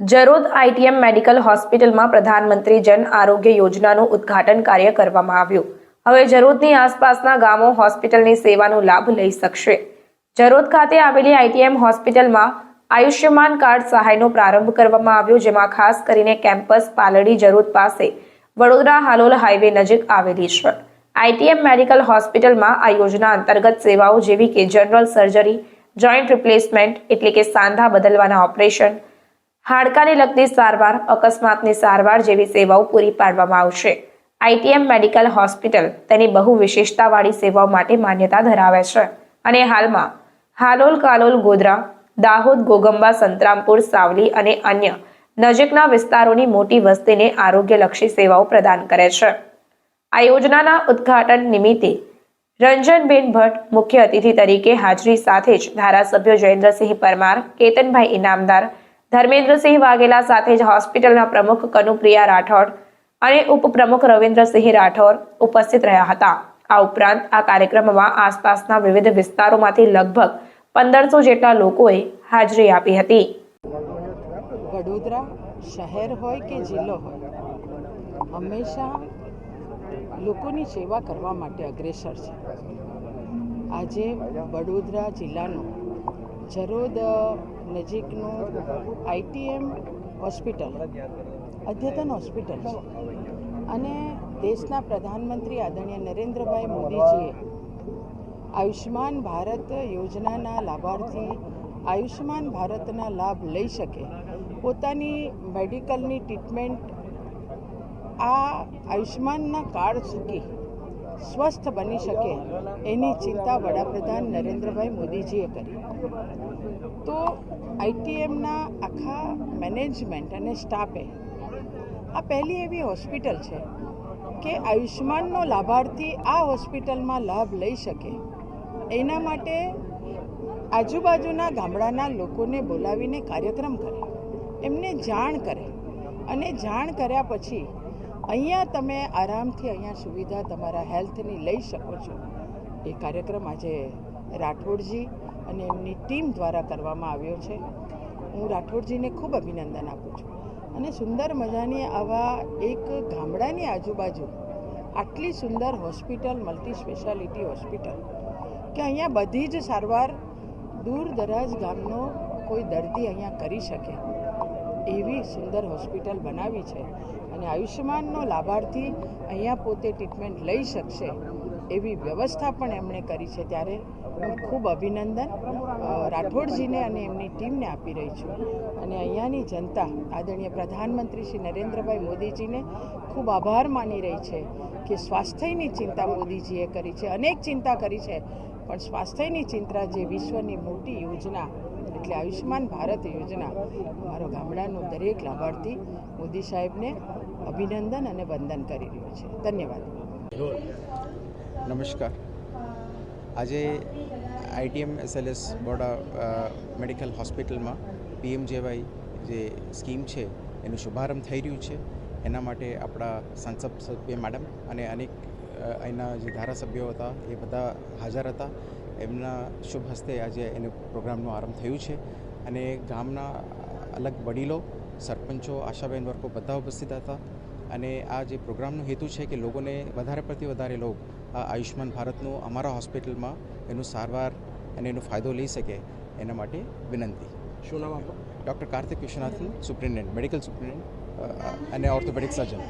Jarod ITM medical હોસ્પિટલમાં પ્રધાનમંત્રી જન આરોગ્ય યોજનાનું ઉદ્ઘાટન કાર્ય કરવામાં આવ્યું. હવે જરોદની આસપાસના ગામો હોસ્પિટલની સેવાનો લાભ લઈ શકશે. જરોદ ખાતે આવેલી આઈટીએમ હોસ્પિટલમાં આયુષ્યમાન કાર્ડ સહાયનો પ્રારંભ કરવામાં આવ્યો, જેમાં ખાસ કરીને કેમ્પસ પાલડી જરોદ પાસે, વડોદરા હાલોલ હાઈવે નજીક આવેલી છે. આઈટીએમ મેડિકલ હોસ્પિટલમાં આ યોજના અંતર્ગત સેવાઓ જેવી કે જનરલ સર્જરી જોઈન્ટ રિપ્લેસમેન્ટ એટલે કે સાંધા બદલવાના ઓપરેશન, હાડકાને લગતી સારવાર, અકસ્માતની સારવાર જેવી સેવાઓ પૂરી પાડવામાં આવશે. આઈટીએમ મેડિકલ હોસ્પિટલ તેની બહુ વિશેષતાવાળી સેવાઓ માટે માન્યતા ધરાવે છે. અને હાલમાં, હાલોલ કાલોલ ગોધરા, દાહોદ ગોગંબા સંતરામપુર સાવલી અને અન્ય નજીકના વિસ્તારોની મોટી વસ્તીને આરોગ્યલક્ષી સેવાઓ પ્રદાન કરે છે. આ યોજનાના ઉદ્ઘાટન નિમિત્તે રંજનબેન ભટ્ટ મુખ્ય અતિથિ તરીકે હાજરી સાથે જ ધારાસભ્યો જયેન્દ્રસિંહ પરમાર, કેતનભાઈ ઇનામદાર, ધર્મેન્દ્રસિંહ વાઘેલા સાથે જ હોસ્પિટલના પ્રમુખ કનુપ્રિયા રાઠોડ અને ઉપપ્રમુખ રવિન્દ્રસિંહ રાઠોડ ઉપસ્થિત રહ્યા હતા. આ ઉપરાંત આ કાર્યક્રમમાં આસપાસના વિવિધ વિસ્તારોમાંથી લગભગ પંદરસો જેટલા લોકોએ હાજરી આપી હતી. વડોદરા શહેર હોય કે જિલ્લો હોય, હંમેશા લોકોની સેવા કરવા માટે અગ્રેસર છે. આજે વડોદરા જિલ્લાનું જરોદ નજીકનું આઈટીએમ હોસ્પિટલ, અદ્યતન હોસ્પિટલ છે. અને દેશના પ્રધાનમંત્રી આદરણીય નરેન્દ્રભાઈ મોદીજીએ આયુષ્યમાન ભારત યોજનાના લાભાર્થી આયુષ્યમાન ભારતના લાભ લઈ શકે. પોતાની મેડિકલની ટ્રીટમેન્ટ આ આયુષ્માનના કાર્ડ થકી સ્વસ્થ બની શકે એની ચિંતા વડાપ્રધાન નરેન્દ્રભાઈ મોદીજીએ કરી. તો આઈટીએમના આખા મેનેજમેન્ટ અને સ્ટાફે આ પહેલી એવી હોસ્પિટલ છે કે આયુષ્માનનો લાભાર્થી આ હોસ્પિટલમાં લાભ લઈ શકે. એના માટે આજુબાજુના ગામડાના લોકોને બોલાવીને કાર્યક્રમ કરે, એમને જાણ કરે અને જાણ કર્યા પછી અહીંયા તમે આરામથી અહીંયા સુવિધા તમારા હેલ્થની લઈ શકો છો. એ કાર્યક્રમ આજે રાઠોડજી અને એમની ટીમ દ્વારા કરવામાં આવ્યો છે. હું રાઠોડજીને ખૂબ અભિનંદન આપું છું. અને સુંદર મજાની આવા એક ગામડાની આજુબાજુ આટલી સુંદર હોસ્પિટલ મલ્ટી સ્પેશિયાલિટી હોસ્પિટલ, કે અહીંયા બધી જ સારવાર દૂર દરાજ ગામનો કોઈ દર્દી અહીંયા કરી શકે. એવી સુંદર હોસ્પિટલ બનાવી છે અને આયુષ્યમાનનો લાભાર્થી અહીંયા પોતે ટ્રીટમેન્ટ લઈ શકશે એવી વ્યવસ્થા પણ એમણે કરી છે. ત્યારે હું ખૂબ અભિનંદન રાઠોડજીને અને એમની ટીમને આપી રહી છું. અને અહીંયાની જનતા, આદરણીય પ્રધાનમંત્રી શ્રી નરેન્દ્રભાઈ મોદીજીને ખૂબ આભાર માની રહી છે કે સ્વાસ્થ્યની ચિંતા મોદીજીએ કરી છે. અનેક ચિંતા કરી છે, પણ સ્વાસ્થ્યની ચિંતા જે વિશ્વની મોટી યોજના એટલે આયુષ્યમાન ભારત યોજના. મારો ગામડાનો દરેક લાભાર્થી મોદી સાહેબને અભિનંદન અને વંદન કરી રહ્યો છે. ધન્યવાદ. નમસ્કાર. આજે આઈટીએમ, એસએલએસ, બોર્ડા મેડિકલ હોસ્પિટલમાં પીએમજેવાય જે સ્કીમ છે, એનું શુભારંભ થઈ રહ્યું છે. એના માટે આપણા સાંસદ સભ્ય, મેડમ અને અનેક અહીંના જે ધારાસભ્યો હતા, એ બધા હાજર હતા. એમના શુભ હસ્તે આજે એનું પ્રોગ્રામનો આરંભ થયું છે. અને ગામના અલગ વડીલો સરપંચો આશાબેન વર્ગો બધા ઉપસ્થિત હતા. અને આ જે પ્રોગ્રામનો હેતુ છે કે લોકોને વધારે પડતી વધારે લોકો આ આયુષ્યમાન ભારતનું અમારા હોસ્પિટલમાં એનું સારવાર અને એનો ફાયદો લઈ શકે એના માટે વિનંતી. શું નામ આપો doctor Karthik Viswanathan superintendent medical superintendent અને ઓર્થોપેડિક સર્જન.